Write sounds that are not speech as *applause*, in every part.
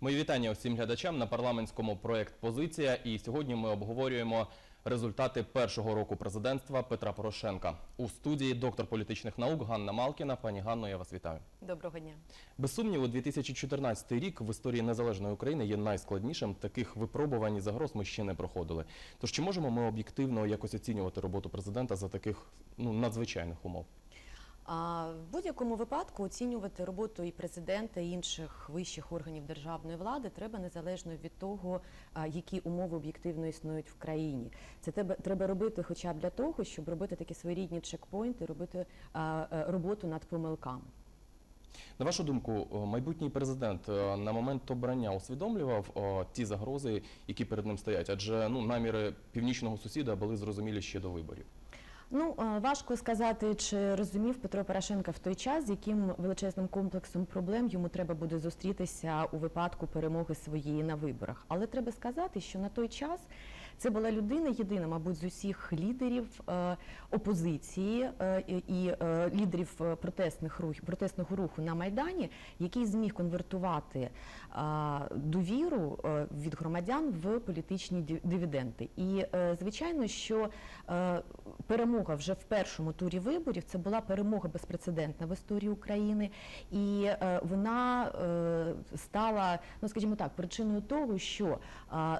Мої вітання усім глядачам на парламентському проект Позиція. І сьогодні ми обговорюємо результати першого року президентства Петра Порошенка. У студії доктор політичних наук Ганна Малкіна. Пані Ганно, я вас вітаю. Доброго дня. Без сумніву, 2014 рік в історії незалежної України є найскладнішим. Таких випробувань і загроз ми ще не проходили. Тож чи можемо ми об'єктивно якось оцінювати роботу президента за таких ну надзвичайних умов? А в будь-якому випадку оцінювати роботу і президента, і інших вищих органів державної влади треба незалежно від того, які умови об'єктивно існують в країні. Це треба, робити, хоча б для того, щоб робити такі своєрідні чекпоінти, робити е, роботу над помилками. На вашу думку, майбутній президент е, на момент обрання усвідомлював ті загрози, які перед ним стоять? Адже ну наміри північного сусіда були зрозумілі ще до виборів. Ну е, важко сказати, чи розумів Петро Порошенка в той час, з яким величезним комплексом проблем йому треба буде зустрітися у випадку перемоги своєї на виборах. Але треба сказати, що на той час це була людина єдина, мабуть, з усіх лідерів е, опозиції е, і е, лідерів протестних рухів протестного руху на майдані, який зміг конвертувати довіру від громадян в політичні див- дивіденди. І звичайно, що перемога вже в першому турі виборів це була перемога безпрецедентна в історії України, і вона стала, ну скажімо так, причиною того, що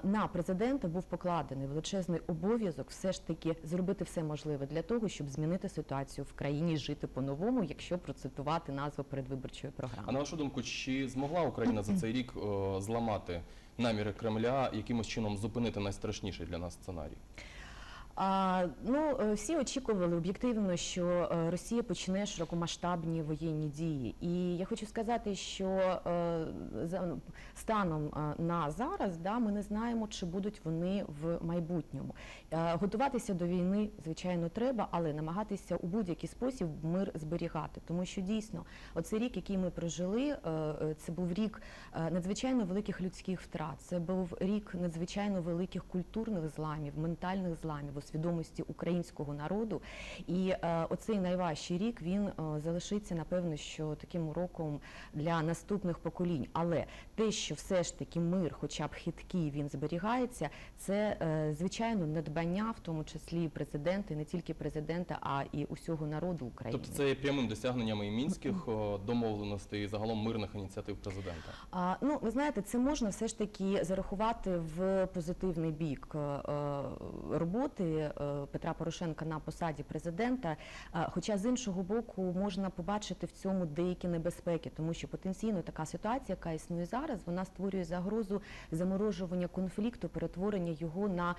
на президента був покладений величезний обов'язок все ж таки зробити все можливе для того, щоб змінити ситуацію в країні, жити по-новому, якщо процитувати назву передвиборчої програми. А на вашу думку, чи змогла Україна за цей рік о, зламати наміри Кремля, якимось чином зупинити найстрашніший для нас сценарій? Ну, е, всі очікували об'єктивно, що е, Росія почне широкомасштабні воєнні дії. І я хочу сказати, що е, за станом на зараз да, ми не знаємо, чи будуть вони в майбутньому. Готуватися до війни, звичайно, треба, але намагатися у будь-який спосіб мир зберігати. Тому що дійсно, оцей рік, який ми прожили, це був рік надзвичайно великих людських втрат. Це був рік надзвичайно великих культурних зламів, ментальних зламів свідомості українського народу. І е, оцей найважчий рік він е, залишиться напевно, що таким уроком для наступних поколінь. Але те, що все ж таки мир, хоча б хиткий, він зберігається, це е, звичайно надбання, в тому числі президента, і не тільки президента, а і усього народу України. Тобто це є прямим досягненням і мінських домовленостей, і загалом мирних ініціатив президента. А, ну, ви знаєте, це можна все ж таки зарахувати в позитивний бік роботи е, Петра Порошенка на посаді президента. Хоча з іншого боку можна побачити в цьому деякі небезпеки, тому що потенційно така ситуація, яка існує зараз, вона створює загрозу заморожування конфлікту, перетворення його на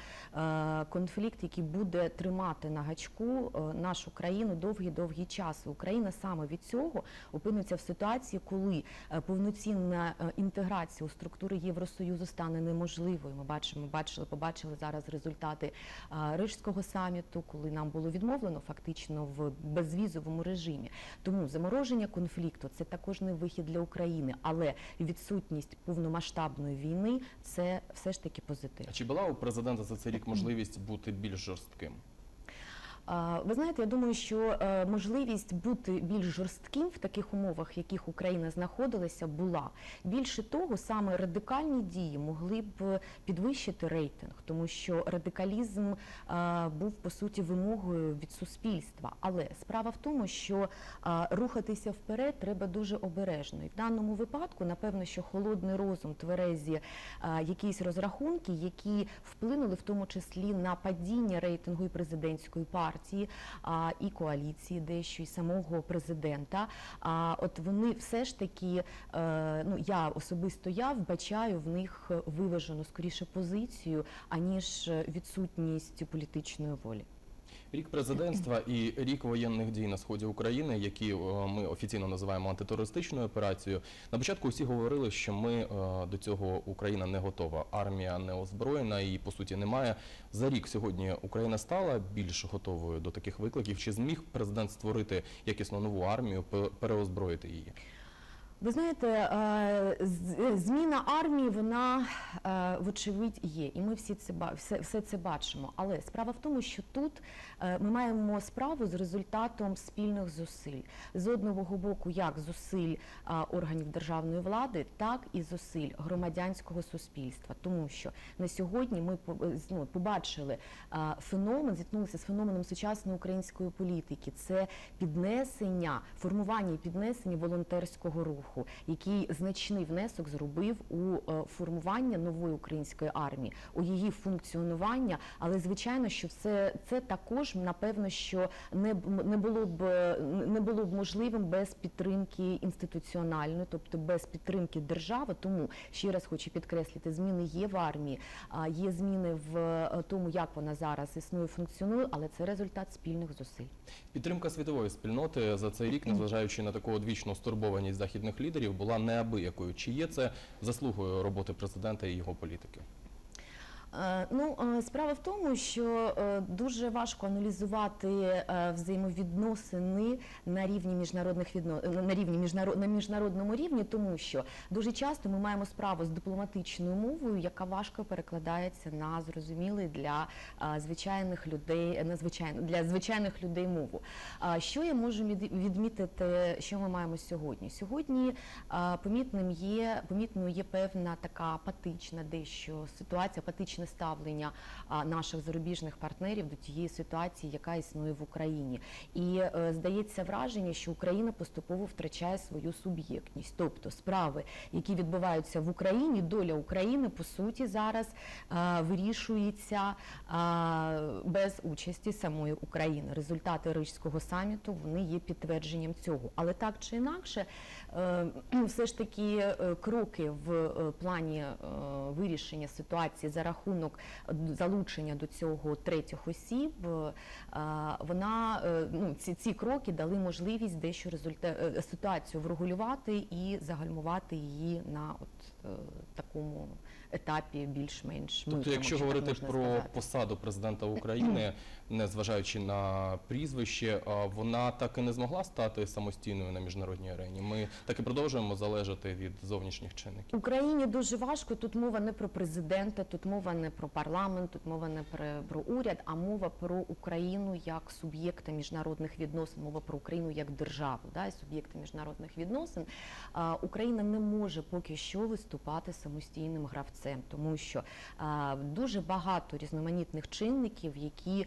е, конфлікт, який буде тримати на гачку е, нашу країну довгий-довгий час. Україна саме від цього опиниться в ситуації, коли повноцінна інтеграція у структури Євросоюзу стане неможливою. Ми бачимо, бачили, побачили зараз результати Рижського саміту, коли нам було відмовлено фактично в безвізовому режимі. Тому замороження конфлікту це також не вихід для України, але відсутність повномасштабної війни це все ж таки позитив. А чи була у президента за цей рік можливість бути більш жорстким? Ви знаєте, я думаю, що е, можливість бути більш жорстким в таких умовах, в яких Україна знаходилася, була більше того, саме радикальні дії могли б підвищити рейтинг, тому що радикалізм е, був по суті вимогою від суспільства. Але справа в тому, що е, рухатися вперед треба дуже обережно. І в даному випадку, напевно, що холодний розум, тверезі якісь розрахунки, які вплинули в тому числі на падіння рейтингу і президентської партії, а, і коаліції, дещо і самого президента. А от вони все ж таки, е, ну я особисто я вбачаю в них виважену скоріше позицію, аніж відсутність політичної волі. Рік президентства і рік воєнних дій на сході України, які е, ми офіційно називаємо антитерористичною операцією. На початку всі говорили, що ми е, до цього Україна не готова. Армія не озброєна і по суті немає. За рік сьогодні Україна стала більш готовою до таких викликів. Чи зміг президент створити якісно нову армію, переозброїти її? Ви знаєте, е, з- зміна армії, вона е, вочевидь є, і ми всі це все, все це бачимо. Але справа в тому, що тут е, ми маємо справу з результатом спільних зусиль з одного боку, як зусиль органів державної влади, так і зусиль громадянського суспільства. Тому що на сьогодні ми ну, побачили феномен, зіткнулися з феноменом сучасної української політики. Це піднесення, формування і піднесення волонтерського руху, який значний внесок зробив у е, формування нової української армії, у її функціонування. Але звичайно, що все це також напевно, що не не було б не було б можливим без підтримки інституціональної, тобто без підтримки держави. Тому ще раз хочу підкреслити, зміни є в армії, є зміни в е, тому, як вона зараз існує, функціонує, але це результат спільних зусиль. Підтримка світової спільноти за цей рік, *clears throat* незважаючи на таку одвічну стурбованість західних лідерів, була неабиякою. Чи є це заслугою роботи президента і його політики? Е, Ну, е, справа в тому, що е, дуже важко аналізувати взаємовідносини на рівні міжнародних відно... на рівні міжнарод... на міжнародному рівні, тому що дуже часто ми маємо справу з дипломатичною мовою, яка важко перекладається на зрозумілий для звичайних людей, на звичайно для звичайних людей мову. Що я можу від- відмітити, що ми маємо сьогодні? Сьогодні помітним є помітною є певна така апатична дещо ситуація, апатичне ставлення наших зарубіжних партнерів до тієї ситуації, яка існує в Україні. І е, здається враження, що Україна поступово втрачає свою суб'єктність, тобто справи, які відбуваються в Україні, доля України по суті зараз вирішується без участі самої України. Результати Рижського саміту вони є підтвердженням цього. Але так чи інакше, е, все ж таки е, кроки в плані вирішення ситуації за рахунок залучення до цього третіх осіб, е, вона е, ну ці, ці кроки дали можливість дещо результа... е, ситуацію врегулювати і загальмувати її на от такому етапі більш-менш Тобто, мирному, якщо говорити про сказати. посаду президента України, незважаючи на прізвище, вона так і не змогла стати самостійною на міжнародній арені. Ми так і продовжуємо залежати від зовнішніх чинників. Україні дуже важко. Тут мова не про президента, тут мова не про парламент, тут мова не про, про уряд, а мова про Україну як суб'єкта міжнародних відносин, мова про Україну як державу, да, і суб'єкта міжнародних відносин. Україна не може поки що виступати самостійним гравцем, тому що дуже багато різноманітних чинників, які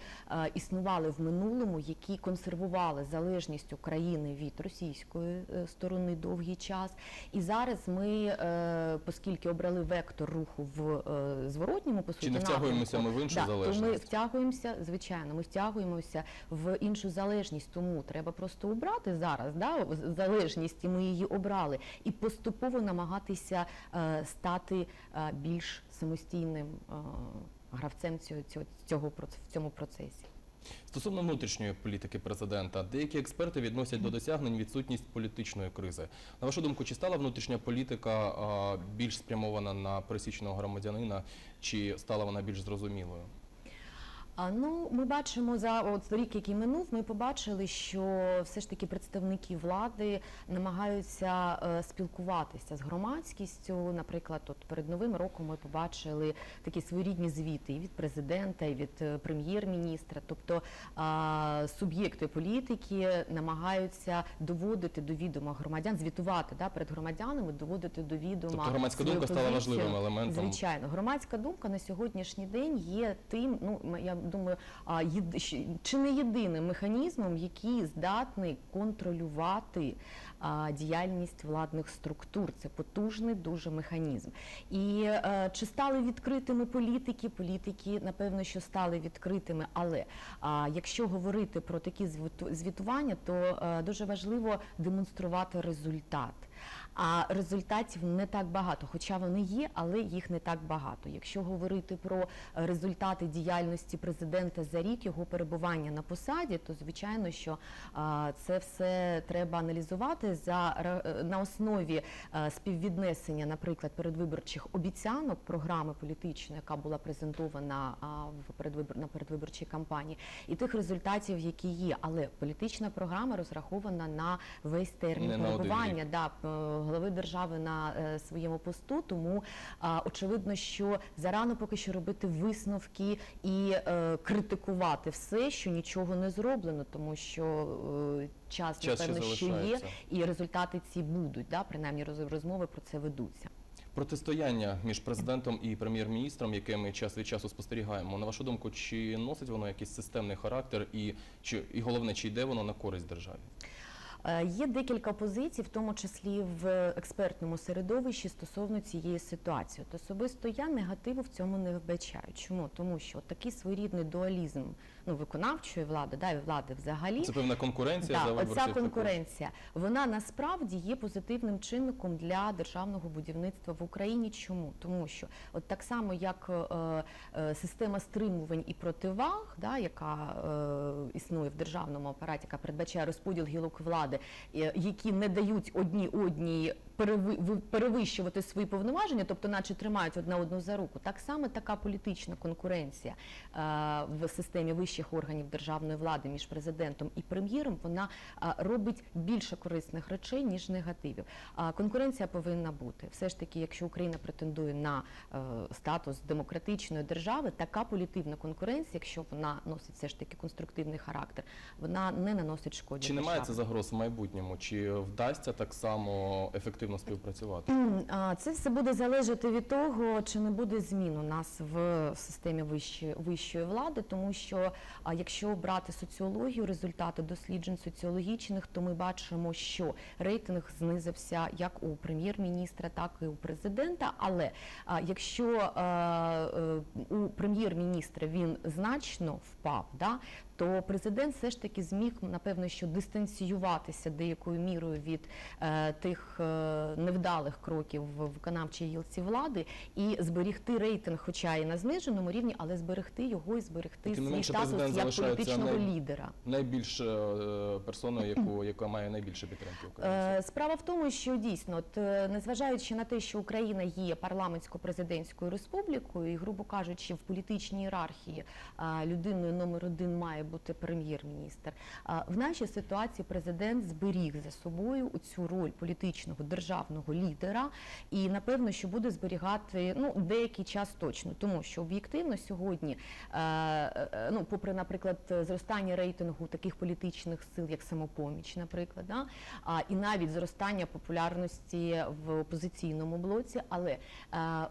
існували в минулому, які консервували залежність України від російської е, сторони довгий час. І зараз ми, е, оскільки обрали вектор руху в е, зворотньому по суті Чи не втягуємося ми в іншу да, То ми залежність? втягуємося, звичайно, ми втягуємося в іншу залежність. Тому треба просто обрати зараз да, залежність, і ми її обрали, і поступово намагатися стати е, більш самостійним е, гравцем цього, цього, в цьому процесі. Стосовно внутрішньої політики президента, деякі експерти відносять до досягнень відсутність політичної кризи. На вашу думку, чи стала внутрішня політика більш спрямована на пересічного громадянина, чи стала вона більш зрозумілою? Ну, ми бачимо за от рік, який минув, ми побачили, що все ж таки представники влади намагаються е, спілкуватися з громадськістю. Наприклад, от перед новим роком ми побачили такі своєрідні звіти і від президента, і від е, прем'єр-міністра. Тобто суб'єкти політики намагаються доводити до відома громадян, звітувати да, перед громадянами, доводити до відома. Тобто громадська думка стала важливим елементом. Звичайно, громадська думка на сьогоднішній день є тим, ну я думаю, чи не єдиним механізмом, який здатний контролювати діяльність владних структур. Це потужний дуже механізм. І е, чи стали відкритими політики? Політики, напевно, що стали відкритими, але якщо говорити про такі звіту- звітування, то е, дуже важливо демонструвати результат. А результатів не так багато, хоча вони є, але їх не так багато. Якщо говорити про е, результати діяльності президента за рік його перебування на посаді, то звичайно, що це все треба аналізувати за е, на основі е, співвіднесення, наприклад, передвиборчих обіцянок програми політичної, яка була презентована в передвибор на передвиборчій кампанії, і тих результатів, які є. Але політична програма розрахована на весь термін перебування да, глави держави на е, своєму посту. Тому очевидно, що зарано поки що робити висновки і е, критикувати все, що нічого не зроблено, тому що е, час, Час напевно, що є, і результати ці будуть. Да? Принаймні роз- розмови про це ведуться. Протистояння між президентом і прем'єр-міністром, яке ми час від часу спостерігаємо. На вашу думку, чи носить воно якийсь системний характер, і чи і головне, чи йде воно на користь державі? Е, Є декілька позицій, в тому числі в експертному середовищі стосовно цієї ситуації. От особисто я негативу в цьому не вбачаю. Чому? Тому що от такий своєрідний дуалізм ну, виконавчої влади, да, і влади взагалі. Це певна конкуренція за Так, виборців. також. конкуренція, вона насправді є позитивним чинником для державного будівництва в Україні. Чому? Тому що от так само, як е, е, система стримувань і противаг, да, яка е, існує в державному апараті, яка передбачає розподіл гілок влади, які не дають одні одній перевищувати свої повноваження, тобто, наче тримають одна одну за руку. Так само така політична конкуренція е, в системі вищих органів державної влади між президентом і прем'єром, вона е, робить більше корисних речей ніж негативів. Конкуренція повинна бути. Все ж таки, якщо Україна претендує на е, статус демократичної держави, така політивна конкуренція, якщо вона носить все ж таки конструктивний характер, вона не наносить шкоди. Чи немає це загроз в майбутньому? Чи вдасться так само ефективно співпрацювати? Це все буде залежати від того, чи не буде змін у нас в системі вищої, влади, тому що якщо брати соціологію, результати досліджень соціологічних, то ми бачимо, що рейтинг знизився як у прем'єр-міністра, так і у президента. Але якщо е, у прем'єр-міністра він значно впав, то президент все ж таки зміг напевно що дистанціюватися деякою мірою від е, тих е, невдалих кроків в виконавчій гілці влади і зберігти рейтинг, хоча і на зниженому рівні, але зберегти його і зберегти свій статус як політичного най- лідера. Найбільш е, персоною, яку *clears throat* яка має найбільше підтримки українців. Е, Справа в тому, що дійсно, от, е, незважаючи на те, що Україна є парламентсько-президентською республікою, і, грубо кажучи, в політичній ієрархії а, людиною номер один має бути прем'єр-міністр. В нашій ситуації президент зберіг за собою цю роль політичного державного лідера, і напевно, що буде зберігати ну деякий час точно, тому що об'єктивно сьогодні, е, е, ну попри, наприклад, зростання рейтингу таких політичних сил, як самопоміч, наприклад, да, і навіть зростання популярності в опозиційному блоці, але е,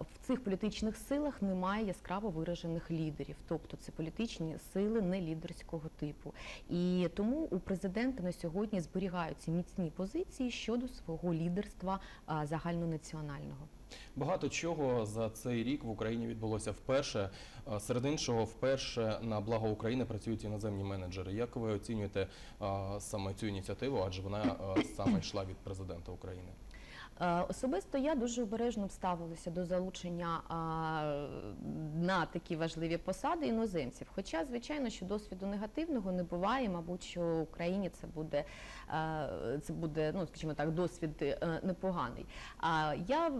в цих політичних силах немає яскраво виражених лідерів, тобто це політичні сили не лідерського типу. І тому у президента на сьогодні зберігаються міцні позиції щодо свого лідерства загальнонаціонального. Багато чого за цей рік в Україні відбулося вперше. Серед іншого, вперше на благо України працюють іноземні менеджери. Як ви оцінюєте саме цю ініціативу? Адже вона саме йшла від президента України. Е, Особисто я дуже обережно ставилася до залучення на такі важливі посади іноземців. Хоча, звичайно, що досвіду негативного не буває. Мабуть, що в Україні це буде е, це буде, ну скажімо так, досвід е, непоганий. А я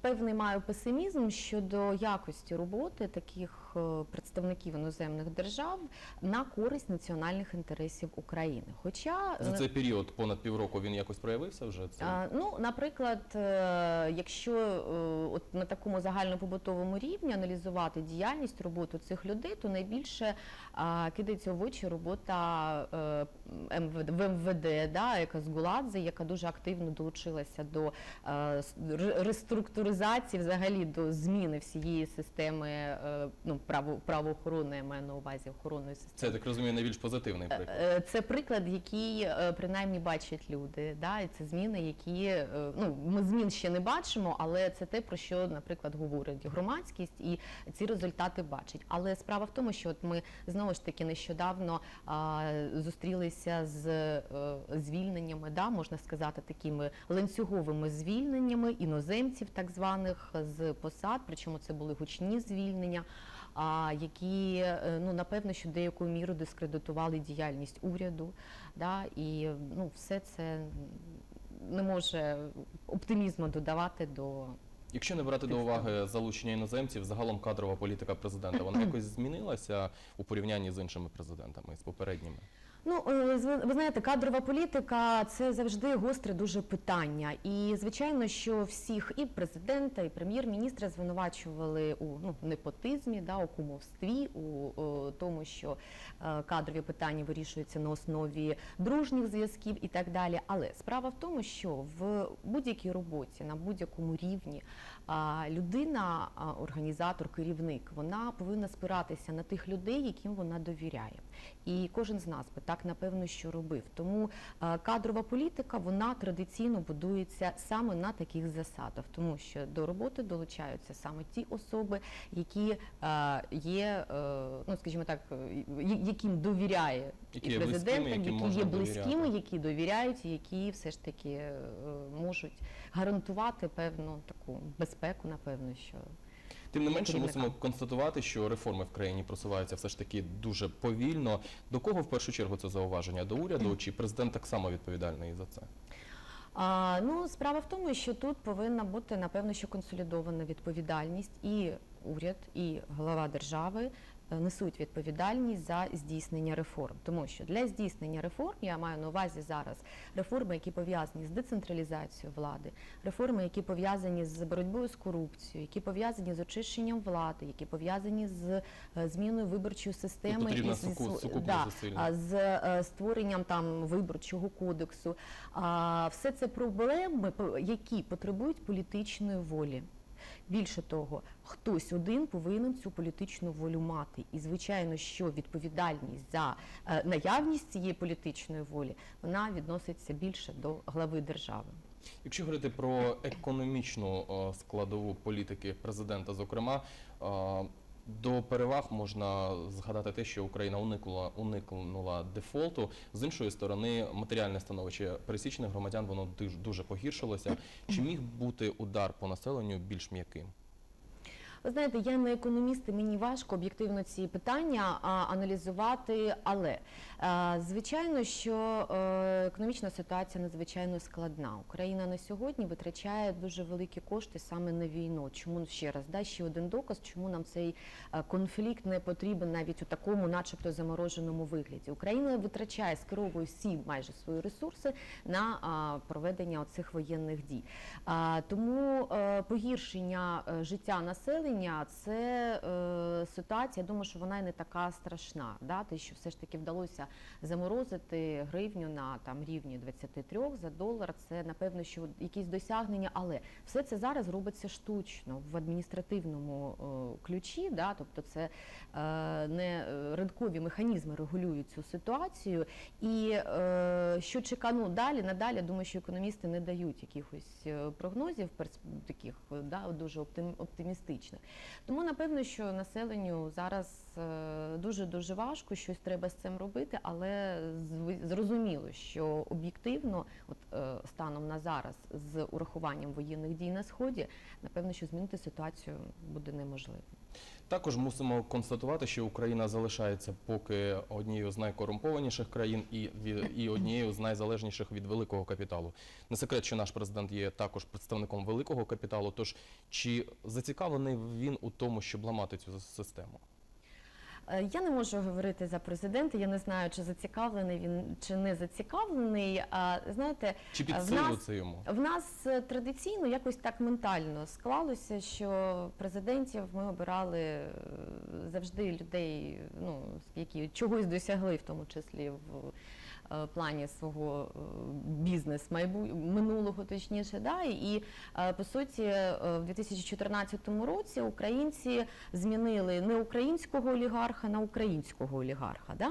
певний маю песимізм щодо якості роботи таких представників іноземних держав на користь національних інтересів України. Хоча За е, цей період понад півроку він якось проявився вже це. ну, наприклад, е, якщо е, от на такому загальнопобутовому рівні аналізувати діяльність роботу цих людей, то найбільше кидається в очі робота е, МВД, в МВД, да, яка з Гуладзе, яка дуже активно долучилася до е, реструктуризації, взагалі до зміни всієї системи е, ну, право, правоохоронної, я маю на увазі охоронної системи. Це я так розумію, найбільш позитивний приклад. Е, Це приклад, який е, принаймні бачать люди. Да? І це зміни, які е, ну ми змін ще не бачимо, але це те, про що, наприклад, говорить громадськість, і ці результати бачать. Але справа в тому, що от ми знову ж таки нещодавно а, зустрілися з е, звільненнями, да, можна сказати, такими ланцюговими звільненнями іноземців, так званих з посад. Причому це були гучні звільнення а, які е, ну напевно що деякою мірою дискредитували діяльність уряду. Да, і ну все це не може оптимізму додавати до Якщо не брати до уваги залучення іноземців, загалом кадрова політика президента, вона *clears throat* якось змінилася у порівнянні з іншими президентами, з попередніми. Ну, е, ви знаєте, кадрова політика це завжди гостре дуже питання. І звичайно, що всіх і президента, і прем'єр-міністра звинувачували у ну, непотизмі, да, у кумовстві, у, о, тому, що е, кадрові питання вирішуються на основі дружніх зв'язків і так далі. Але справа в тому, що в будь-якій роботі на будь-якому рівні людина, організатор, керівник, вона повинна спиратися на тих людей, яким вона довіряє. І кожен з нас би так напевно що робив. Тому кадрова політика вона традиційно будується саме на таких засадах, тому що до роботи долучаються саме ті особи, які є, е, ну скажімо так, яким довіряє Які і президент, яким які є близькими, довіряти. які довіряють, які все ж таки е, можуть гарантувати певну таку безпеку, напевно, що Тим не менше, мусимо констатувати, що реформи в країні просуваються все ж таки дуже повільно. До кого в першу чергу це зауваження? До уряду чи президент так само відповідальний за це? А, ну, справа в тому, що тут повинна бути напевно, що консолідована відповідальність, і уряд, і глава держави несуть відповідальність за здійснення реформ. Тому що для здійснення реформ я маю на увазі зараз реформи, які пов'язані з децентралізацією влади, реформи, які пов'язані з боротьбою з корупцією, які пов'язані з очищенням влади, які пов'язані з е, зміною виборчої системи потрібна зі суку- св- сукупність да, з е, створенням там виборчого кодексу. А, все це проблеми, які потребують політичної волі. Більше того, хтось один повинен цю політичну волю мати. І звичайно, що відповідальність за е, наявність цієї політичної волі вона відноситься більше до глави держави. Якщо говорити про економічну е, складову політики президента, зокрема, е, до переваг можна згадати те, що Україна уникла уникнула дефолту. З іншої сторони, матеріальне становище пересічних громадян воно дуже погіршилося. Чи міг бути удар по населенню більш м'яким? Ви знаєте, я не економіст, і мені важко об'єктивно ці питання аналізувати, але е, звичайно, що е, економічна ситуація надзвичайно складна. Україна на сьогодні витрачає дуже великі кошти саме на війну. Чому ще раз да ще один доказ, чому нам цей е, конфлікт не потрібен навіть у такому, начебто, замороженому вигляді. Україна витрачає скеровує всі майже свої ресурси на проведення оцих воєнних дій. Тому погіршення життя населення це е, ситуація. Я думаю, що вона і не така страшна. Да? Те, що все ж таки вдалося заморозити гривню на там рівні 23 за долар. Це напевно, що якісь досягнення, але все це зараз робиться штучно в адміністративному е, ключі. Да? Тобто, це е, не е, ринкові механізми регулюють цю ситуацію. І е, що чека, ну, далі, надалі, думаю, що економісти не дають якихось е, прогнозів таких е, да, дуже оптим, оптимістичних. Тому напевно, що населенню зараз дуже дуже важко, щось треба з цим робити, але зрозуміло, що об'єктивно, от е, станом на зараз, з урахуванням воєнних дій на сході, напевно, що змінити ситуацію буде неможливо. Також мусимо констатувати, що Україна залишається поки однією з найкорумпованіших країн і, і однією з найзалежніших від великого капіталу. Не секрет, що наш президент є також представником великого капіталу. Тож чи зацікавлений він у тому, щоб ламати цю систему? Е, Я не можу говорити за президента. Я не знаю, чи зацікавлений він чи не зацікавлений. А знаєте, Чи в нас- це йому? В нас е, традиційно якось так ментально склалося, що президентів ми обирали е, завжди людей, ну які чогось досягли, в тому числі в плані свого е, бізнес минулого, точніше, да і е, по суті, е, в 2014 році українці змінили не українського олігарха на українського олігарха. Да?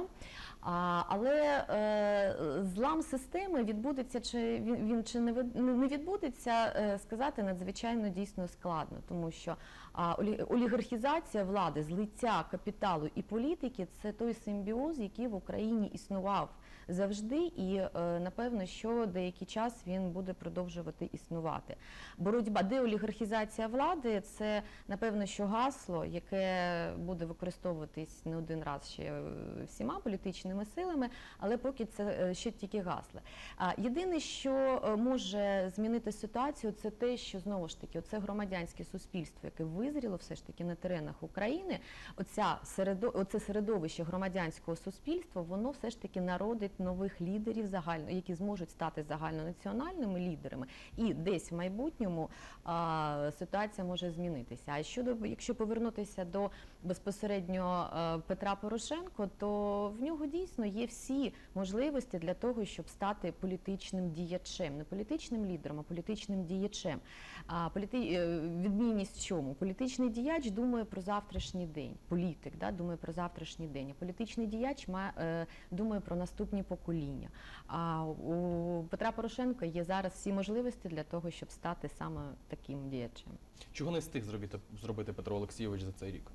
А, але е, злам системи відбудеться чи він, він чи не не відбудеться, е, сказати надзвичайно дійсно складно, тому що а, олі- олігархізація влади, злиття капіталу і політики це той симбіоз, який в Україні існував завжди. і е, напевно, що деякий час він буде продовжувати існувати. Боротьба деолігархізація влади це напевно, що гасло, яке буде використовуватись не один раз ще е, всіма політичними силами, але поки це е, ще тільки гасло. А єдине, що може змінити ситуацію, це те, що знову ж таки, оце громадянське суспільство, яке визріло все ж таки на теренах України. Оця середо, оце середовище громадянського суспільства, воно все ж таки народить нових лідерів загально, які зможуть стати загальнонаціональними лідерами, і десь в майбутньому а, ситуація може змінитися. А щодо якщо повернутися до безпосередньо Петра Порошенко, то в нього дійсно є всі можливості для того, щоб стати політичним діячем, не політичним лідером, а політичним діячем. А політи... е, відмінність в чому? Політичний діяч думає про завтрашній день, політик да, думає про завтрашній день. А політичний діяч має, е, думає про наступні покоління. А у Петра Порошенка є зараз всі можливості для того, щоб стати саме таким діячем. Чого не встиг зробити, зробити Петро Олексійович за цей рік?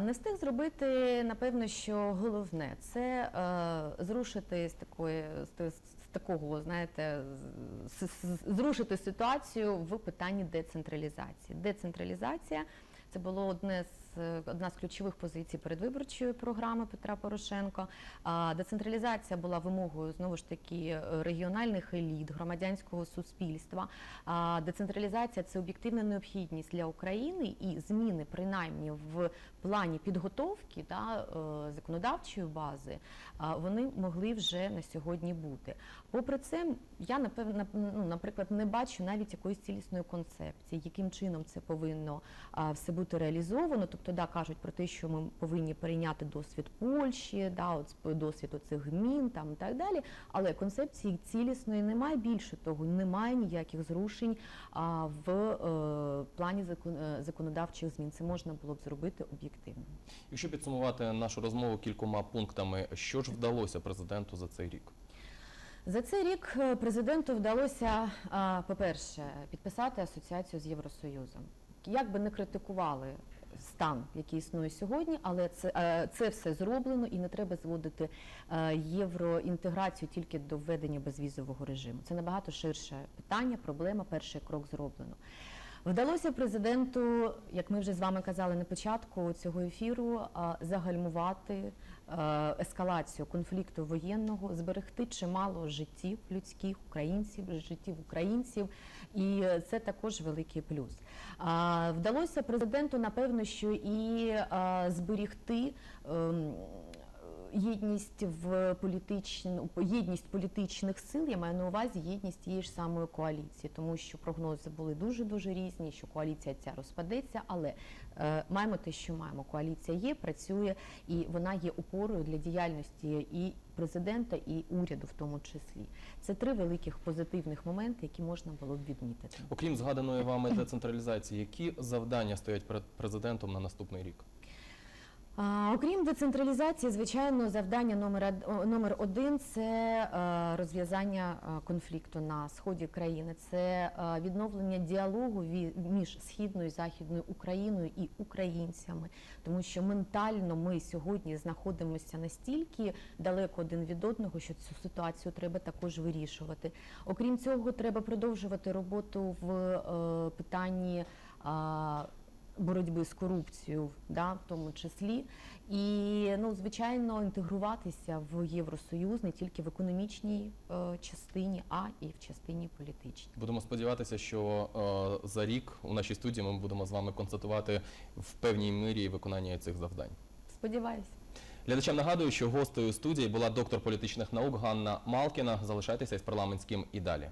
Не встиг зробити, напевно, що головне це е, зрушити з такої з, з такого, знаєте, з- з- зрушити ситуацію в питанні децентралізації. Децентралізація це було одне з одна з ключових позицій передвиборчої програми Петра Порошенка. Децентралізація була вимогою знову ж таки е, регіональних еліт, громадянського суспільства. Децентралізація це об'єктивна необхідність для України і зміни, принаймні в плані підготовки да, е, законодавчої бази, вони могли вже на сьогодні бути. Попри це, я напевно, ну, наприклад, не бачу навіть якоїсь цілісної концепції, яким чином це повинно все бути реалізовано. Тобто, да, кажуть про те, що ми повинні перейняти досвід Польщі, да, от досвід оцих гмін там і так далі. Але концепції цілісної немає. Більше того, немає ніяких зрушень а, в е, плані закон, е, законодавчих змін. Це можна було б зробити об'єктивно. Якщо підсумувати нашу розмову кількома пунктами, що ж вдалося президенту за цей рік? За цей рік е, президенту вдалося, по-перше, підписати асоціацію з Євросоюзом. Як би не критикували стан, який існує сьогодні, але це, е, це все зроблено і не треба зводити е, євроінтеграцію тільки до введення безвізового режиму. Це набагато ширше питання, проблема, перший крок зроблено. Вдалося президенту, як ми вже з вами казали на початку цього ефіру, загальмувати е, ескалацію конфлікту воєнного, зберегти чимало життів людських українців, життів українців, і це також великий плюс. Вдалося президенту, напевно, що і зберігти. ем, Єдність в політичну єдність політичних сил, я маю на увазі єдність тієї ж самої коаліції, тому що прогнози були дуже дуже різні, що коаліція ця розпадеться, але е, маємо те, що маємо. Коаліція є, працює і вона є опорою для діяльності і президента, і уряду, в тому числі. Це три великих позитивних моменти, які можна було б відмітити. Окрім згаданої вами децентралізації, які завдання стоять перед президентом на наступний рік? Окрім децентралізації, звичайно, завдання номер, номер один це е, розв'язання е, конфлікту на сході країни, це е, відновлення діалогу між східною і західною Україною і українцями, тому що ментально ми сьогодні знаходимося настільки далеко один від одного, що цю ситуацію треба також вирішувати. Окрім цього, треба продовжувати роботу в питанні. Боротьби з корупцією, да, в тому числі, і ну звичайно інтегруватися в Євросоюз не тільки в економічній е, частині, а і в частині політичній. Будемо сподіватися, що е, за рік у нашій студії ми будемо з вами констатувати в певній мірі виконання цих завдань. Сподіваюся. Глядачам нагадую, що гостею студії була доктор політичних наук Ганна Малкіна. Залишайтеся із парламентським і далі.